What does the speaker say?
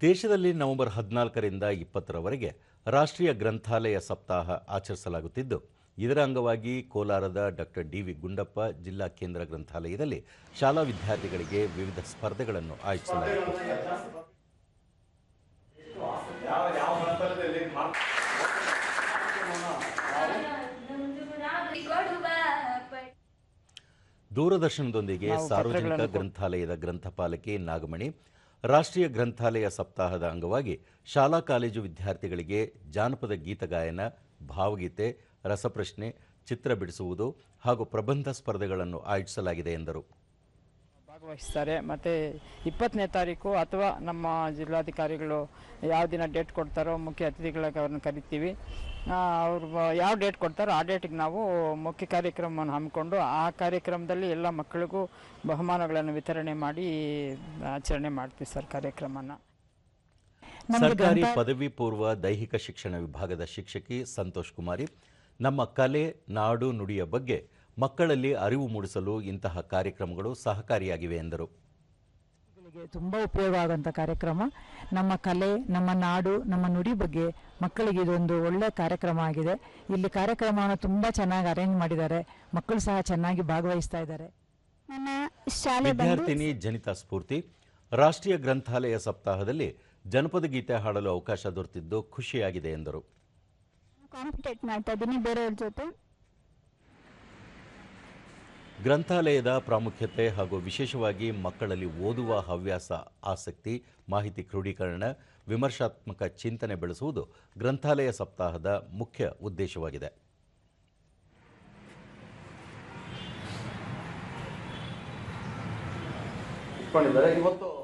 ದೇಶದಲ್ಲಿ ನವೆಂಬರ್ ಹದಿನಾಲ್ಕರಿಂದ ಇಪ್ಪತ್ತರವರೆಗೆ ರಾಷ್ಟ್ರೀಯ ಗ್ರಂಥಾಲಯ ಸಪ್ತಾಹ ಆಚರಿಸಲಾಗುತ್ತಿದ್ದು ಇದರ ಅಂಗವಾಗಿ ಕೋಲಾರದ ಡಾಕ್ಟರ್ ಡಿ ವಿ ಗುಂಡಪ್ಪ ಜಿಲ್ಲಾ ಕೇಂದ್ರ ಗ್ರಂಥಾಲಯದಲ್ಲಿ ಶಾಲಾ ವಿದ್ಯಾರ್ಥಿಗಳಿಗೆ ವಿವಿಧ ಸ್ಪರ್ಧೆಗಳನ್ನು ಆಯೋಜಿಸಲಾಯಿತು. ದೂರದರ್ಶನದೊಂದಿಗೆ ಸಾರ್ವಜನಿಕ ಗ್ರಂಥಾಲಯದ ಗ್ರಂಥಪಾಲಕಿ ನಾಗಮಣಿ ರಾಷ್ಟ್ರೀಯ ಗ್ರಂಥಾಲಯ ಸಪ್ತಾಹದ ಅಂಗವಾಗಿ ಶಾಲಾ ಕಾಲೇಜು ವಿದ್ಯಾರ್ಥಿಗಳಿಗೆ ಜಾನಪದ ಗೀತಗಾಯನ ಭಾವಗೀತೆ, ರಸಪ್ರಶ್ನೆ, ಚಿತ್ರ ಬಿಡಿಸುವುದು ಹಾಗೂ ಪ್ರಬಂಧ ಸ್ಪರ್ಧೆಗಳನ್ನು ಆಯೋಜಿಸಲಾಗಿದೆ ಎಂದರು. ಭಾಗವಹಿಸ್ತಾರೆ. ಮತ್ತು ಇಪ್ಪತ್ತನೇ ತಾರೀಕು ಅಥವಾ ನಮ್ಮ ಜಿಲ್ಲಾಧಿಕಾರಿಗಳು ಯಾವ ದಿನ ಡೇಟ್ ಕೊಡ್ತಾರೋ ಮುಖ್ಯ ಅತಿಥಿಗಳಿಗೆ ಅವ್ರನ್ನ ಕರಿತೀವಿ. ಅವರು ಅವ್ರು ಯಾವ ಡೇಟ್ ಕೊಡ್ತಾರೋ ಆ ಡೇಟಿಗೆ ನಾವು ಮುಖ್ಯ ಕಾರ್ಯಕ್ರಮವನ್ನು ಹಮ್ಮಿಕೊಂಡು ಆ ಕಾರ್ಯಕ್ರಮದಲ್ಲಿ ಎಲ್ಲ ಮಕ್ಕಳಿಗೂ ಬಹುಮಾನಗಳನ್ನು ವಿತರಣೆ ಮಾಡಿ ಆಚರಣೆ ಮಾಡ್ತೀವಿ ಸರ್ ಕಾರ್ಯಕ್ರಮನ. ಸರ್ಕಾರಿ ಪದವಿ ಪೂರ್ವ ದೈಹಿಕ ಶಿಕ್ಷಣ ವಿಭಾಗದ ಶಿಕ್ಷಕಿ ಸಂತೋಷ್ ಕುಮಾರಿ. ನಮ್ಮ ಕಲೆ ನಾಡು ನುಡಿಯ ಬಗ್ಗೆ ಮಕ್ಕಳಲ್ಲಿ ಅರಿವು ಮೂಡಿಸಲು ಇಂತಹ ಕಾರ್ಯಕ್ರಮಗಳು ಸಹಕಾರಿಯಾಗಿವೆ ಎಂದರು. ಮಕ್ಕಳಿಗೆ ತುಂಬ ಉಪಯೋಗ ಆಗುವಂಥ ಕಾರ್ಯಕ್ರಮ. ನಮ್ಮ ಕಲೆ ನಮ್ಮ ನಾಡು ನಮ್ಮ ನುಡಿ ಬಗ್ಗೆ ಮಕ್ಕಳಿಗೆ ಇದೊಂದು ಒಳ್ಳೆ ಕಾರ್ಯಕ್ರಮ ಆಗಿದೆ. ಇಲ್ಲಿ ಕಾರ್ಯಕ್ರಮವನ್ನು ತುಂಬ ಚೆನ್ನಾಗಿ ಅರೇಂಜ್ ಮಾಡಿದ್ದಾರೆ. ಮಕ್ಕಳು ಸಹ ಚೆನ್ನಾಗಿ ಭಾಗವಹಿಸ್ತಾ ಇದ್ದಾರೆ. ನನ್ನ ಶಾಲೆ ವಿದ್ಯಾರ್ಥಿನಿ ಜನಿತಾ ಸ್ಫೂರ್ತಿ ರಾಷ್ಟ್ರೀಯ ಗ್ರಂಥಾಲಯ ಸಪ್ತಾಹದಲ್ಲಿ ಜನಪದ ಗೀತೆ ಹಾಡಲು ಅವಕಾಶ ದೊರೆತಿದ್ದು ಖುಷಿಯಾಗಿದೆ ಎಂದರು. ಕಾಂಪಿಟೇಟ್ ಮಾಡ್ತಾ ಇದ್ದೀನಿ ಬೇರೆಯವ್ರ ಜೊತೆ. ಗ್ರಂಥಾಲಯದ ಪ್ರಾಮುಖ್ಯತೆ ಹಾಗೂ ವಿಶೇಷವಾಗಿ ಮಕ್ಕಳಲ್ಲಿ ಓದುವ ಹವ್ಯಾಸ, ಆಸಕ್ತಿ, ಮಾಹಿತಿ ಕ್ರೋಢೀಕರಣ ವಿಮರ್ಶಾತ್ಮಕ ಚಿಂತನೆ ಬೆಳೆಸುವುದು ಗ್ರಂಥಾಲಯ ಸಪ್ತಾಹದ ಮುಖ್ಯ ಉದ್ದೇಶವಾಗಿದೆ. ಇವತ್ತು